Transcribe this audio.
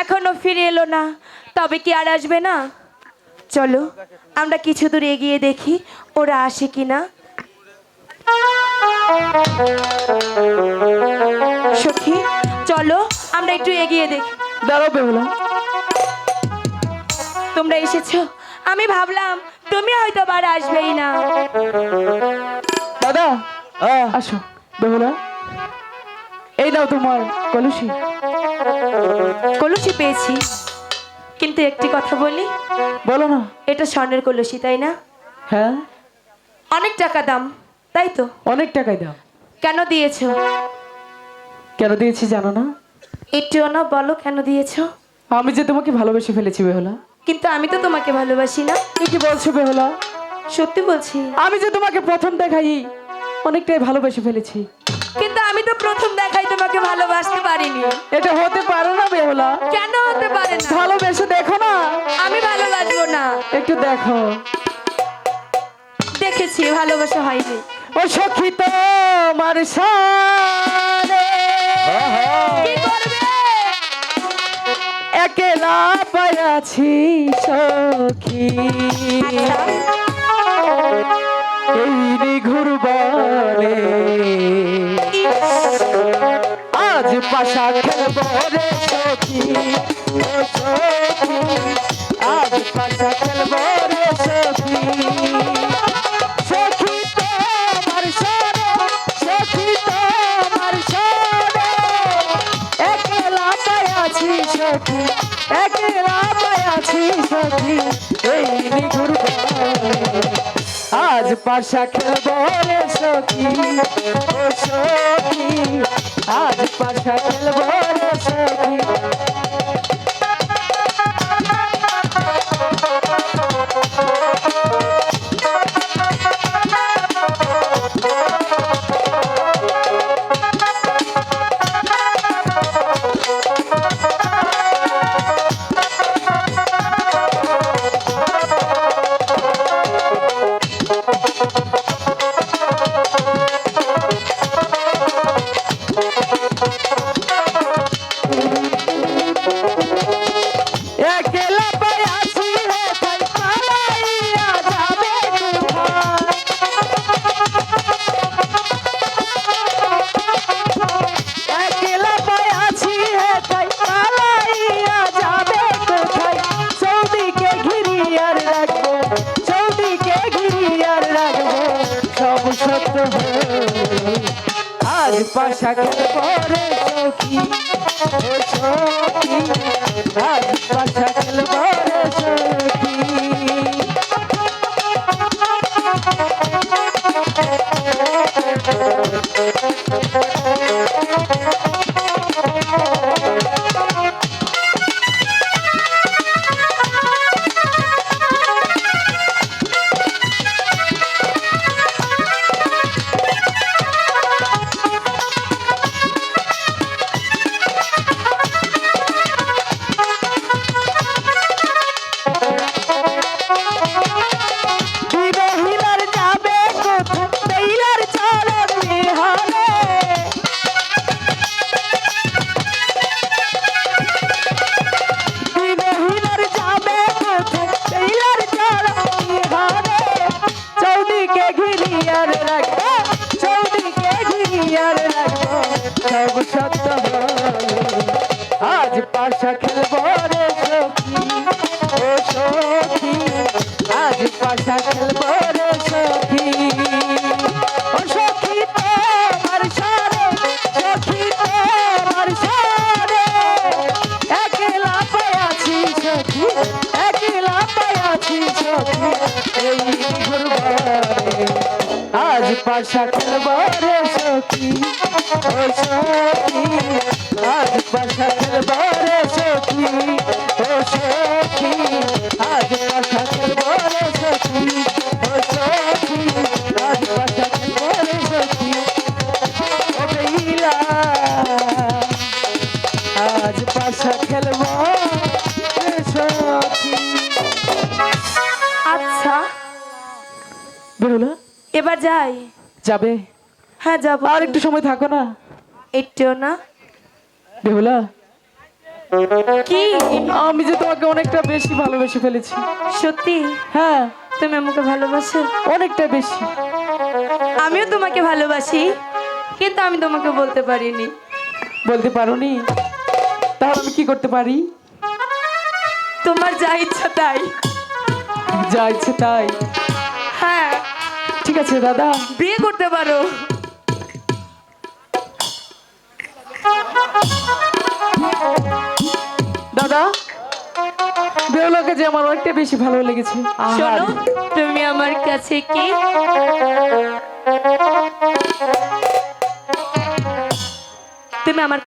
এখনও ফিরে এলো না। তবে কি আর আসবে না? চলো আমরা কিছু দূর এগিয়ে দেখি ওরা আসে কি না সখী চলো আমরা একটু এগিয়ে দেখি। দাঁড়াও বেহুলা। তোমরা এসেছ? আমি ভাবলাম তুমি হয়তো বার আসবেই না। দাদা আসো। বেহুলা এই নাও তোমার কলসি। কলসি পেয়েছি। কিন্তু একটি কথা বলি? বলো না। এটা স্বর্ণের কলসি তাই না? হ্যাঁ। অনেক টাকা দাম তাই তো? অনেক টাকাই দাও কেন দিয়েছ? কেন দিয়েছি জানো না? একটুও না বলো কেন দিয়েছ? আমি যে তোমাকে ভালোবেসে ফেলেছি বেহলা। কিন্তু আমি তো তোমাকে ভালোবাসি না। কি কি বলছো বেহলা? সত্যি বলছি। আমি যে তোমাকে প্রথম দেখাই অনেকটাই ভালোবেসে ফেলেছি। আমি তো প্রথম দেখাই তোমাকে ভালোবাসতে পারিনি। এটা হতে পারে না বেহুলা। কেন হতে পারে না? ভালোবেসে দেখো না। আমি ভালোবাসবো না। একটু দেখো। দেখেছি ভালোবাসা হয়নি। ও সখী তোমার সারে। কি করবে? একলা পায়াছি সখী। এই নিঘুর বনে আজ পাশা খেলব রে সখী আজ পাশা খেলব রে সখী। সখী তোমার সরে সখী তোমার সরে একলা পায়াছি সখী, একলা পায়াছি সখী, এই নিঘুর আজ পাশা সখী। আজ পাশা খেলব সত্য আর আজ পাশা খেলব রে সখী সখী আর পাশা সব সত্য আজ পাশা খেলব রে সখী, ও সখী। আজ পাশা খেলব রে সখী। ও সখী তোমার সারে, সখী তোমার সারে। একলা পায়াছি সখী, একলা পায়াছি সখী। এই ঘুরবারে আজ পাশা খেলব রে সখী। ও সখী, আজ পাশা খেলব রে সখী। ও সখী, আজ পাশা খেলব রে ও সখী, আজ পাশা খেলব রে ও বেইলা, আজ পাশা খেলব রে আচ্ছা। বেহুলা এবার যাই। যাবে? হ্যাঁ যাব। আর একটু সময় থাকো না। একটুও না। বেহুলা? কি? আমি যে তোমাকে অনেকটা বেশি ভালোবেসে ফেলেছি। সত্যি? হ্যাঁ। তুমি আমাকে ভালোবাসো? অনেকটা বেশি। আমিও তোমাকে ভালোবাসি কিন্তু আমি তোমাকে বলতে পারিনি। বলতে পারোনি? তাহলে আমি কি করতে পারি? তোমার যা ইচ্ছা তাই। যা ইচ্ছা তাই। হ্যাঁ। ঠিক আছে দাদা। বিয়ে করতে পারো। দাদা বেউলাকে যে আমার অনেকটা বেশি ভালো লেগেছে। শোনো তুমি আমার কাছে কি? তুমি আমার